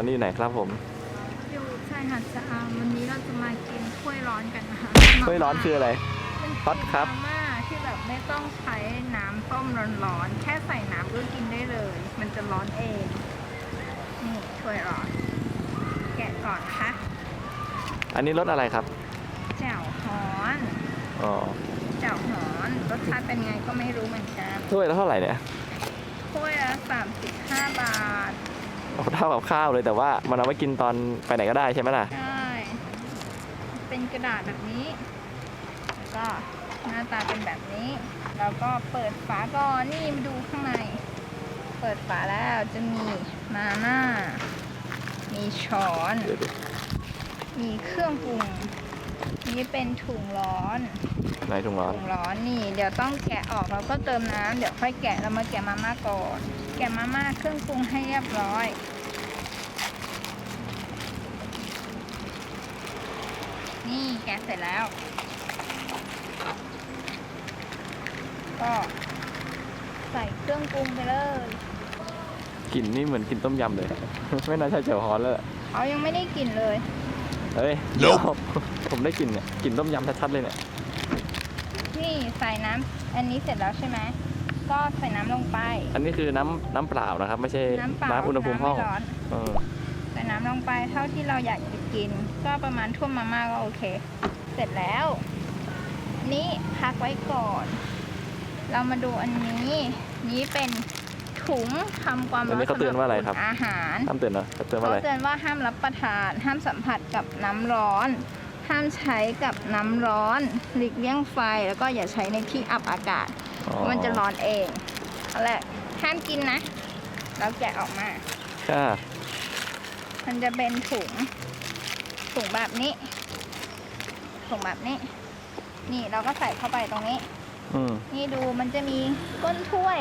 อนนี้อยู่ไหนครับผม อยู่ชายหาดชะอำวันนี้เราจะมากินถ้วยร้อนกันนะคะถ้วยร้อนคืออะไรเป็นฮอตครับ มาม่าที่แบบไม่ต้องใช้น้ำต้มร้อนๆ แค่ใส่น้ำก็กินได้เลย มันจะร้อนเอง นี่ถ้วยร้อน แกะก่อนนะคะอันนี้รสอะไรครับ แจ่วฮ้อนอ๋อแจ่วฮ้อนรสชาติเป็นไงก็ไม่รู้เหมือนกันถ้วยละเท่าไหร่เนี่ยถ้วยละ35 บาทโอ้ เท่ากับข้าวเลยแต่ว่ามันเอาไว้กินตอนไปไหนก็ได้ใช่ไหมล่ะ ใช่เป็นกระดาษแบบนี้ แล้วก็หน้าตาเป็นแบบนี้ แล้วก็เปิดฝาก่อนนี่มาดูข้างใน เปิดฝาแล้วจะมีมาม่า มีช้อนเดี๋ยวดิมีเครื่องปรุง นี่เป็นถุงร้อนในถุงร้อน ถุงร้อนนี่เดี๋ยวต้องแกะออกแล้วก็เติมน้ำเดี๋ยวค่อยแกะเรามาแกะมาม่าก่อน แกะมาม่าเครื่องปรุงให้เรียบร้อย นี่แกะเสร็จแล้ว ก็ใส่เครื่องปรุงไปเลยกลิ่นนี่เหมือนกินต้มยำเลย ไม่น่าใช่เจียวฮ้อนแล้วล่ะเขายังไม่ได้กลิ่นเลย เฮ้ยเดี๋ยวผมได้กลิ่นเนี่ยกลิ่นต้มยำชัดๆเลยเนี่ย นี่ใส่น้ำอันนี้เสร็จแล้วใช่ไหม ก็ใส่น้ำลงไป อันนี้คือน้ำน้ำเปล่านะครับ ไม่ใช่น้ำเปล่าน้ำอุณหภูมิห้องน้ำไร้อน เออใส่น้ำลงไปเท่าที่เราอยากจะกิน ก็ประมาณท่วมมาม่าก็โอเค เสร็จแล้ว นี่พักไว้ก่อน เรามาดูอันนี้ นี้เป็น ถุงทำความอันร้อนนี้เขาเตือนว่าอะไรครับสำหอุ่นอาหารห้ามเตือนเหรอเขาเตือนว่าเขาอะไรเตือนว่าห้ามรับประทาน ห้ามสัมผัสกับน้ำร้อน ห้ามใช้กับน้ำร้อนหลีกเลี่ยงไฟแล้วก็อย่าใช้ในที่อับอากาศอ๋อมันจะร้อนเองเอาแหละห้ามกินนะแล้วแกะออกมาค่ะมันจะเป็นถุงถุงแบบนี้ถุงแบบนี้ นี่เราก็ใส่เข้าไปตรงนี้อืมนี่ดูมันจะมีก้นถ้วย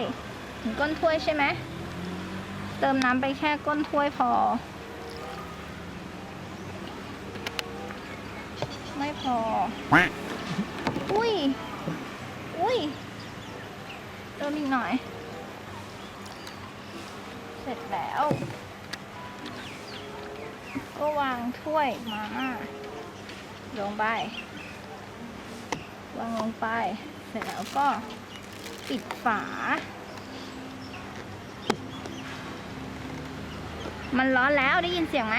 เห็นก้นถ้วยใช่ไหมเติมน้ำไปแค่ก้นถ้วยพอ ไม่พอ อุ้ย อุ้ย เติมอีกหน่อย เสร็จแล้ว ก็วางถ้วยมาม่าลงไป วางลงไป เสร็จแล้วก็ปิดฝา มันร้อนแล้วได้ยินเสียงไหม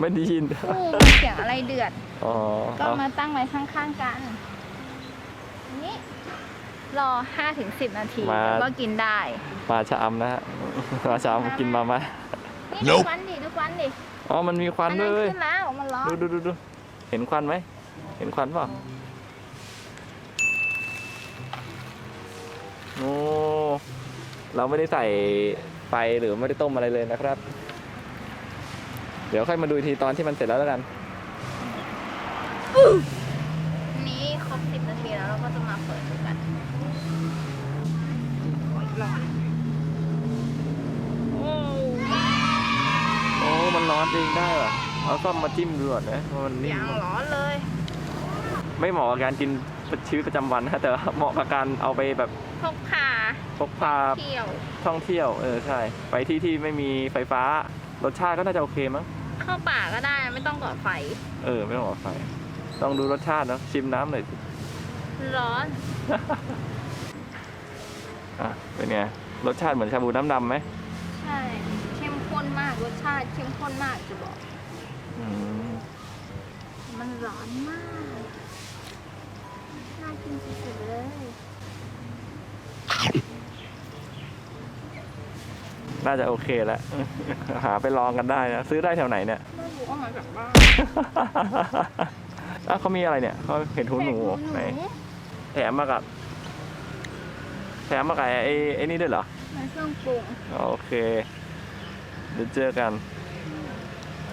ไม่ได้ยินอู้มีเสียงอะไรเดือด อ๋อก็เอามาตั้งไว้ข้างๆกัน นี่รอ5-10นาทีแล้วก็กินได้ มาชะอำนะฮะมาชะอำกินมามานี่ดูควันดิดูควันดิอ๋อ มันมีควันด้วยเว้ยขึ้นแล้วมันร้อนดูดูดูดูเห็นควันไหม เห็นควันเปล่าโอ้เราไม่ได้ใส่ไฟหรือไม่ได้ต้มอะไรเลยนะครับ เดี๋ยวค่อยมาดูอีกทีตอนที่มันเสร็จแล้วแล้วกัน นี้ครบ10นาทีแล้วเราก็จะมาเปิดดูกันโอ้ยร้อนโอ้โอ้ มันร้อนเองได้เหรอเอาซ่อมมาจิ้มดูก่อนนะว่ามันนิ่มยังร้อนเลยไม่เหมาะกับการกินชีวิตประจำวันนะแต่ว่าเหมาะกับการเอาไปแบบพกพาพกพาเที่ยว ท่องเที่ยว เออใช่ ไปที่ที่ไม่มีไฟฟ้ารสชาติก็น่าจะโอเคมั้ง เข้าป่าก็ได้ไม่ต้องก่อไฟ เออ ไม่ต้องออกไฟต้องดูรสชาติเนอะชิมน้ำหน่อยสิร้อน อะเป็นไง รสชาติเหมือนชาบูน้ำดำไหมใช่ เข้มข้นมากรสชาติเข้มข้นมากจะบอก อืมมันร้อนมาก น่ากินสุดๆเลย น่าจะโอเคแล้ว หาไปลองกันได้นะ ซื้อได้แถวไหนเนี่ยไม่รู้เอามาจากบ้านอ้าวเขามีอะไรเนี่ยเขาเห็นหูหนูไหนแถมมากับ แถมมากับไอ้ไอ้นี่ด้วยเหรอ ในเครื่องปรุงโอเค เดี๋ยวเจอกันเ